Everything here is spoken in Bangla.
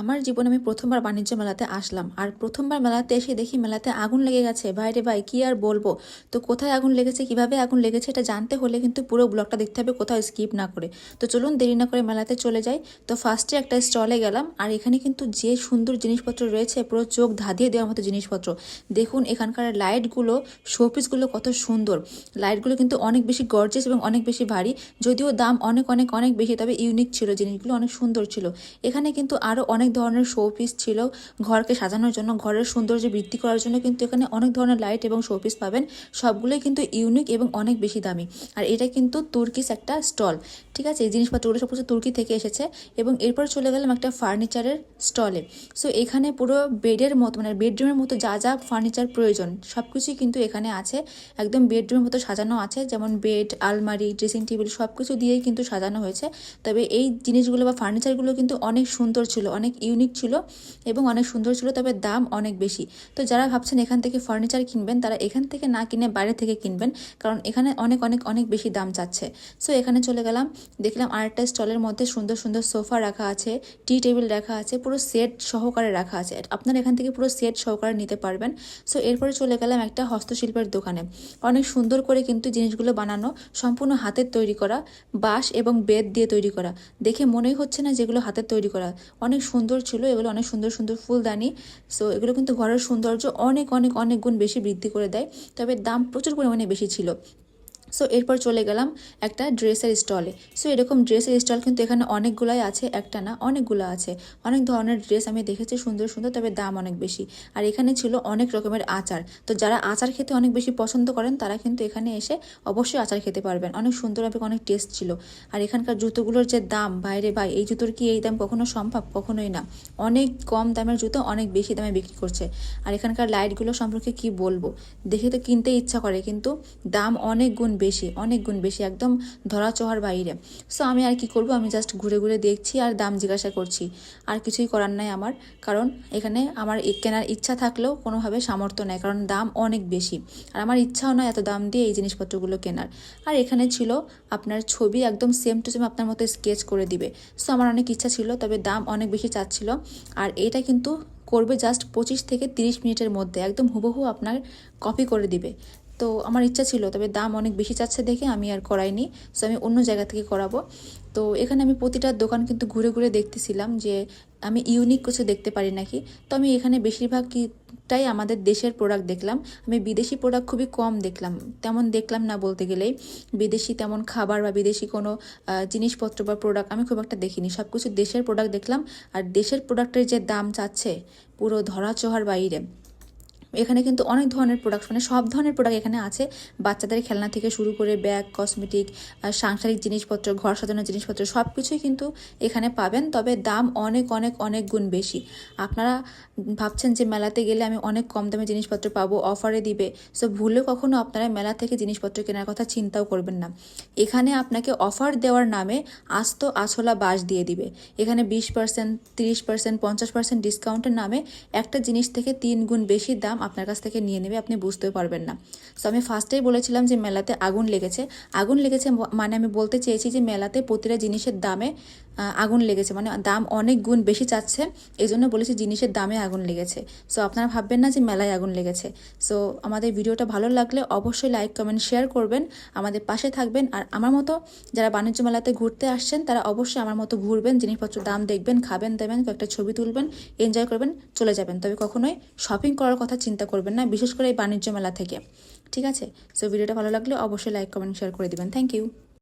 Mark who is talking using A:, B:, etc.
A: আমার জীবনে আমি প্রথমবার বাণিজ্য মেলাতে আসলাম, আর প্রথমবার মেলাতে এসে দেখি মেলাতে আগুন লেগে গেছে। বাইরে ভাই, কি আর বলব? তো কোথায় আগুন লেগেছে, কীভাবে আগুন লেগেছে এটা জানতে হলে কিন্তু পুরো ব্লগটা দেখতে হবে, কোথাও স্কিপ না করে। তো চলুন দেরি না করে মেলাতে চলে যাই। তো ফার্স্টে একটা স্টলে গেলাম, আর এখানে কিন্তু যে সুন্দর জিনিসপত্র রয়েছে, পুরো চোখ ধাঁধিয়ে দেওয়ার মতো জিনিসপত্র। দেখুন এখানকার লাইটগুলো শোপিসগুলো কত সুন্দর। লাইটগুলো কিন্তু অনেক বেশি গর্জেস এবং অনেক বেশি ভারী, যদিও দাম অনেক অনেক অনেক বেশি, তবে ইউনিক ছিল, জিনিসগুলো অনেক সুন্দর ছিল। এখানে কিন্তু আরও অনেক ধরনের শোপিস ছিল ঘরকে সাজানোর জন্য, ঘরের সৌন্দর্য বৃদ্ধি করার জন্য কিন্তু এখানে অনেক ধরনের লাইট এবং শোপিস পাবেন। সবগুলোই কিন্তু ইউনিক এবং অনেক বেশি দামি। আর এটা কিন্তু তুর্কিস একটা স্টল ঠিক আছে? এই জিনিসপত্রগুলো সব কিছু তুর্কি থেকে এসেছে এবং এরপর চলে গেলাম একটা ফার্নিচারের স্টলে সো এখানে পুরো বেডের মতো মানে বেডরুমের মতো যা যা ফার্নিচার প্রয়োজন সব কিছুই কিন্তু এখানে আছে। একদম বেডরুমের মতো সাজানো আছে, যেমন বেড আলমারি ড্রেসিং টেবিল সব কিছু দিয়েই কিন্তু সাজানো হয়েছে। তবে এই জিনিসগুলো বা ফার্নিচারগুলো কিন্তু অনেক সুন্দর ছিল, অনেক ইউনিক ছিল এবং অনেক সুন্দর ছিল, তবে দাম অনেক বেশি। তো যারা ভাবছেন এখান থেকে ফার্নিচার কিনবেন, তারা এখান থেকে না কিনে বাইরে থেকে কিনবেন, কারণ এখানে অনেক অনেক অনেক বেশি দাম চাচ্ছে সো এখানে চলে গেলাম, দেখলাম আরেকটা স্টলের মধ্যে সুন্দর সুন্দর সোফা রাখা আছে টি টেবিল রাখা আছে, পুরো সেট সহকারে রাখা আছে। আপনারা এখান থেকে পুরো সেট সহকারে নিতে পারবেন। সো এরপরে চলে গেলাম একটা হস্তশিল্পের দোকানে। অনেক সুন্দর করে কিন্তু জিনিসগুলো বানানো, সম্পূর্ণ হাতের তৈরি করা, বাঁশ এবং বেত দিয়ে তৈরি করা। দেখে মনেই হচ্ছে না যেগুলো হাতের তৈরি করা। অনেক সুন্দর ছিল, এগুলো অনেক সুন্দর সুন্দর ফুলদানি। সো এগুলো কিন্তু ঘরের সৌন্দর্য অনেক অনেক অনেক গুণ বেশি বৃদ্ধি করে দেয়। তবে দাম প্রচুর পরিমাণে বেশি ছিল। সো এরপর চলে গেলাম একটা ড্রেসের স্টলে। সো এরকম ড্রেসের স্টল কিন্তু এখানে অনেকগুলাই আছে, একটা না, অনেকগুলো আছে। অনেক ধরনের ড্রেস আমি দেখেছি, সুন্দর সুন্দর, তবে দাম অনেক বেশি। আর এখানে ছিল অনেক রকমের আচার। তো যারা আচার খেতে অনেক বেশি পছন্দ করেন, তারা কিন্তু এখানে এসে অবশ্যই আচার খেতে পারবেন। অনেক সুন্দর এবং অনেক টেস্ট ছিল। আর এখানকার জুতোগুলোর যে দাম বাইরে ভাই, এই জুতোর কি এই দাম কখনো সম্ভব? কখনোই না। অনেক কম দামের জুতো অনেক বেশি দামে বিক্রি করছে। আর এখানকার লাইটগুলো সম্পর্কে কি বলব? দেখে তো কিনতে ইচ্ছা করে, কিন্তু দাম অনেক গুণ বেশি, অনেক গুণ বেশি, একদম ধরা চহার বাইরে। সো আমি আর কি করব? আমি জাস্ট ঘুরে ঘুরে দেখছি আর দাম জিজ্ঞাসা করছি। আর কিছুই করার নাই আমার, কারণ এখানে আমার কেনার ইচ্ছা থাকলেও কোনোভাবে সামর্থ্য নেই, কারণ দাম অনেক বেশি। আর আমার ইচ্ছাও নয় এত দাম দিয়ে এই জিনিসপত্রগুলো কেনার। আর এখানে ছিল আপনার ছবি একদম সেম টু সেম আপনার মতো স্কেচ করে দিবে। সো আমার অনেক ইচ্ছা ছিল, তবে দাম অনেক বেশি চাচ্ছিল। আর এটা কিন্তু করবে জাস্ট পঁচিশ থেকে তিরিশ মিনিটের মধ্যে, একদম হুবহু আপনার কপি করে দিবে। তো আমার ইচ্ছা ছিল, তবে দাম অনেক বেশি চাচ্ছে দেখে আমি আর করাইনি। সো আমি অন্য জায়গা থেকে করাবো। তো এখানে আমি প্রতিটা দোকান কিন্তু ঘুরে ঘুরে দেখতেছিলাম যে আমি ইউনিক কিছু দেখতে পারি নাকি। তো আমি এখানে বেশিরভাগ কিটাই আমাদের দেশের প্রোডাক্ট দেখলাম। আমি বিদেশি প্রোডাক্ট খুবই কম দেখলাম। তেমন দেখলাম না বলতে গেলেই। বিদেশি তেমন খাবার বা বিদেশি কোনো জিনিসপত্র বা প্রোডাক্ট আমি খুব একটা দেখিনি। সব কিছু দেশের প্রোডাক্ট দেখলাম। আর দেশের প্রোডাক্টের যে দাম চাচ্ছে, পুরো ধরা চোহার বাইরে। এখানে কিন্তু অনেক ধরনের প্রোডাক্ট মানে সব ধরনের প্রোডাক্ট এখানে আছে। বাচ্চাদের খেলনা থেকে শুরু করে ব্যাগ কসমেটিক সাংসারিক জিনিসপত্র, ঘর সাজানোর জিনিসপত্র সব কিছুই কিন্তু এখানে পাবেন। তবে দাম অনেক অনেক অনেক গুণ বেশি। আপনারা ভাবছেন যে মেলাতে গেলে আমি অনেক কম দামে জিনিসপত্র পাবো, অফারে দিবে। সো ভুলেও কখনো আপনারা মেলা থেকে জিনিসপত্র কেনার কথা চিন্তাও করবেন না। এখানে আপনাকে অফার দেওয়ার নামে আস্ত আসলা বাস দিয়ে দিবে। এখানে বিশ পার্সেন্ট তিরিশ পার্সেন্ট পঞ্চাশ পার্সেন্ট ডিসকাউন্টের নামে একটা জিনিস থেকে তিন গুণ বেশি দাম আপনার কাছ থেকে নিয়ে নেবে, আপনি বুঝতেও পারবেন না। সো আমি ফার্স্টেই বলেছিলাম যে মেলাতে আগুন লেগেছে। আগুন লেগেছে মানে আমি বলতে চেয়েছি যে মেলাতে প্রতিটা জিনিসের দামে আগুন লেগেছে। মানে দাম অনেক গুণ বেশি চাচ্ছে। এই জন্য বলেছি জিনিসের দামে আগুন লেগেছে। সো আপনারা ভাববেন না যে মেলায় আগুন লেগেছে। সো আমাদের ভিডিওটা ভালো লাগলে অবশ্যই লাইক কমেন্ট শেয়ার করবেন। আমাদের পাশে থাকবেন। আর আমার মতো যারা বাণিজ্য মেলাতে ঘুরতে আসছেন, তারা অবশ্যই আমার মতো ঘুরবেন জিনিসপত্র দাম দেখবেন, খাবেন, দেবেন, কয়েকটা ছবি তুলবেন এনজয় করবেন, চলে যাবেন। তবে কখনোই শপিং করার কথা চিন্তা করবেন না, বিশেষ করে এই বাণিজ্য মেলা থেকে। ঠিক আছে? সো ভিডিওটা ভালো লাগলে অবশ্যই লাইক কমেন্ট শেয়ার করে দিবেন। Thank you